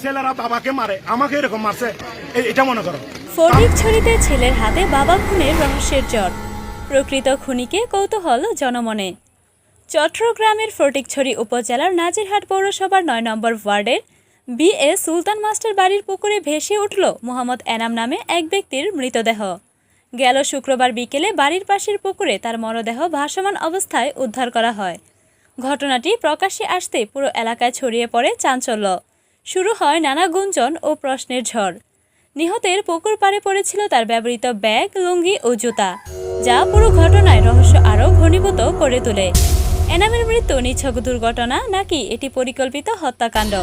ছেলেরা বাবাকে মারে আমাকে এরকম মারছে। এটা মনে করো। ফটিকছড়িতে ছেলের হাতে বাবা খুনের রহস্যের জট প্রকৃত খুনিকে কৌতূহল জনমনে। চট্টগ্রামের ফটিকছড়ি উপজেলার নাজিরহাট পৌরসভার নয় নম্বর ওয়ার্ডের বি এ সুলতান মাস্টার বাড়ির পুকুরে ভেসে উঠল মোহাম্মদ এনাম নামে এক ব্যক্তির মৃতদেহ। গেল শুক্রবার বিকেলে বাড়ির পাশের পুকুরে তার মরদেহ ভাসমান অবস্থায় উদ্ধার করা হয়। ঘটনাটি প্রকাশ্যে আসতে পুরো এলাকায় ছড়িয়ে পড়ে চাঞ্চল্য। শুরু হয় নানা গুঞ্জন ও প্রশ্নের ঝড়। নিহতের পুকুর পাড়ে পড়েছিল তার ব্যবহৃত ব্যাগ, লুঙ্গি ও জুতা, যা পুরো ঘটনায় রহস্য আরও ঘনীভূত করে তোলে। এনামের মৃত্যু নিছক দুর্ঘটনা নাকি এটি পরিকল্পিত হত্যাকাণ্ড?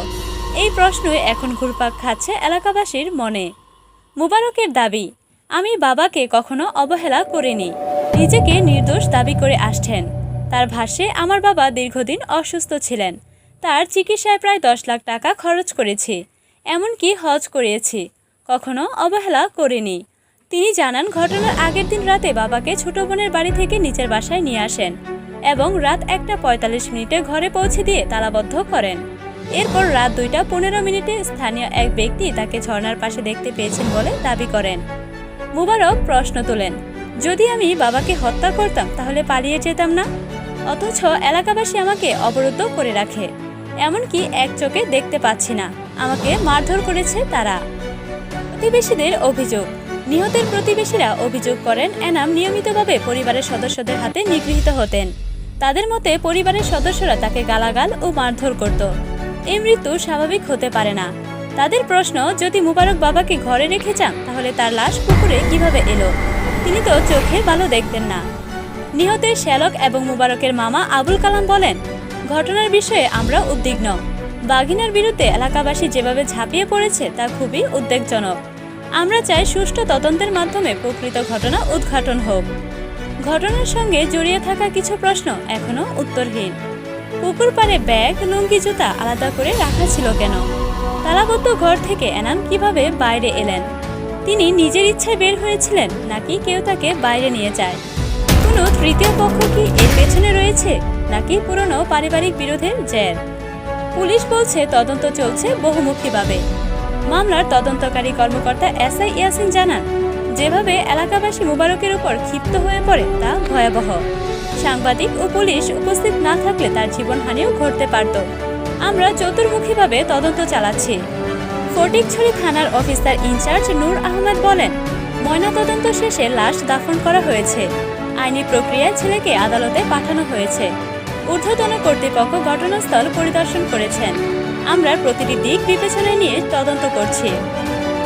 এই প্রশ্নই এখন ঘুরপাক খাচ্ছে এলাকাবাসীর মনে। মুবারকের দাবি আমি বাবাকে কখনো অবহেলা করিনি। নিজেকে নির্দোষ দাবি করে আসছেন। তার ভাষ্যে, আমার বাবা দীর্ঘদিন অসুস্থ ছিলেন। তার চিকিৎসায় প্রায় দশ লাখ টাকা খরচ করেছি। এমনকি হজ করিয়েছি। কখনো অবহেলা করিনি। তিনি জানান, ঘটনার আগের দিন রাতে বাবাকে ছোট বোনের বাড়ি থেকে নিচের বাসায় নিয়ে আসেন এবং রাত একটা পঁয়তাল্লিশ মিনিটে ঘরে পৌঁছে দিয়ে তালাবদ্ধ করেন। এরপর রাত দুইটা পনেরো মিনিটে স্থানীয় এক ব্যক্তি তাকে ঝর্ণার পাশে দেখতে পেয়েছেন বলে দাবি করেন। মুবারক প্রশ্ন তোলেন, যদি আমি বাবাকে হত্যা করতাম, তাহলে পালিয়ে যেতাম না? অথচ এলাকাবাসী আমাকে অবরুদ্ধ করে রাখে। এমনকি এক চোখে দেখতে পাচ্ছি না। আমাকে মারধর করেছে তারা। প্রতিবেশীদের অভিযোগ, নিহতের প্রতিবেশীরা অভিযোগ করেন, এনাম নিয়মিতভাবে পরিবারের সদস্যদের হাতে নিগৃহীত হতেন। তাদের মতে, পরিবারের সদস্যরা তাকে গালাগাল ও মারধর করত। এই মৃত্যু স্বাভাবিক হতে পারে না। তাদের প্রশ্ন, যদি মুবারক বাবাকে ঘরে রেখে যান, তাহলে তার লাশ পুকুরে কীভাবে এলো? তিনি তো চোখে ভালো দেখতেন না। নিহতের শ্যালক এবং মুবারকের মামা আবুল কালাম বলেন, ঘটনার বিষয়ে আমরা উদ্বিগ্ন। বাঘিনার বিরুদ্ধে এলাকাবাসী যেভাবে ঝাঁপিয়ে পড়েছে, তা খুবই উদ্বেগজনক। আমরা চাই সুষ্ঠু তদন্তের মাধ্যমে প্রকৃত ঘটনা উদ্ঘাটন হোক। ঘটনার সঙ্গে জড়িয়ে থাকা কিছু প্রশ্ন এখনও উত্তরহীন। পুকুর পাড়ে ব্যাগ, লুঙ্গি, জুতা আলাদা করে রাখা ছিল কেন? তালাবদ্ধ ঘর থেকে এনাম কীভাবে বাইরে এলেন? তিনি নিজের ইচ্ছায় বের হয়েছিলেন নাকি কেউ তাকে বাইরে নিয়ে যায়? কোনো তৃতীয় পক্ষ কি এর পেছনে রয়েছে? নাকি পুরনো পারিবারিক বিরোধের জের? পুলিশ বলছে তদন্ত চলছে বহুমুখীভাবে। মামলার তদন্তকারী কর্মকর্তা এস আই ইয়াসিন জানান, যেভাবে এলাকাবাসী মুবারকের উপর ক্ষিপ্ত হয়ে পড়ে তা ভয়াবহ। সাংবাদিক ও পুলিশ উপস্থিত না থাকলে তার জীবনহানিও ঘটতে পারত। আমরা চতুর্মুখীভাবে তদন্ত চালাচ্ছি। ফটিকছড়ি থানার অফিসার ইনচার্জ নূর আহমেদ বলেন, ময়নাতদন্ত শেষে লাশ দাফন করা হয়েছে। আইনি প্রক্রিয়ায় ছেলেকে আদালতে পাঠানো হয়েছে। ঊর্ধ্বতন কর্তৃপক্ষ ঘটনাস্থল পরিদর্শন করেছেন। আমরা প্রতিটি দিক বিবেচনায় নিয়ে তদন্ত করছি।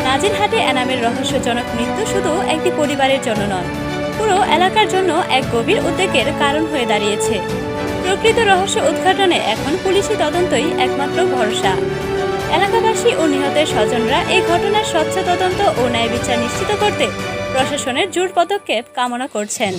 নাজিরহাটে এনামের রহস্যজনক মৃত্যু শুধু একটি পরিবারের জন্য নয়, পুরো এলাকার জন্য এক গভীর উদ্বেগের কারণ হয়ে দাঁড়িয়েছে। প্রকৃত রহস্য উদ্ঘাটনে এখন পুলিশি তদন্তই একমাত্র ভরসা। এলাকাবাসী ও নিহতের স্বজনরা এই ঘটনার স্বচ্ছ তদন্ত ও ন্যায় বিচার নিশ্চিত করতে প্রশাসনের জোর পদক্ষেপ কামনা করছেন।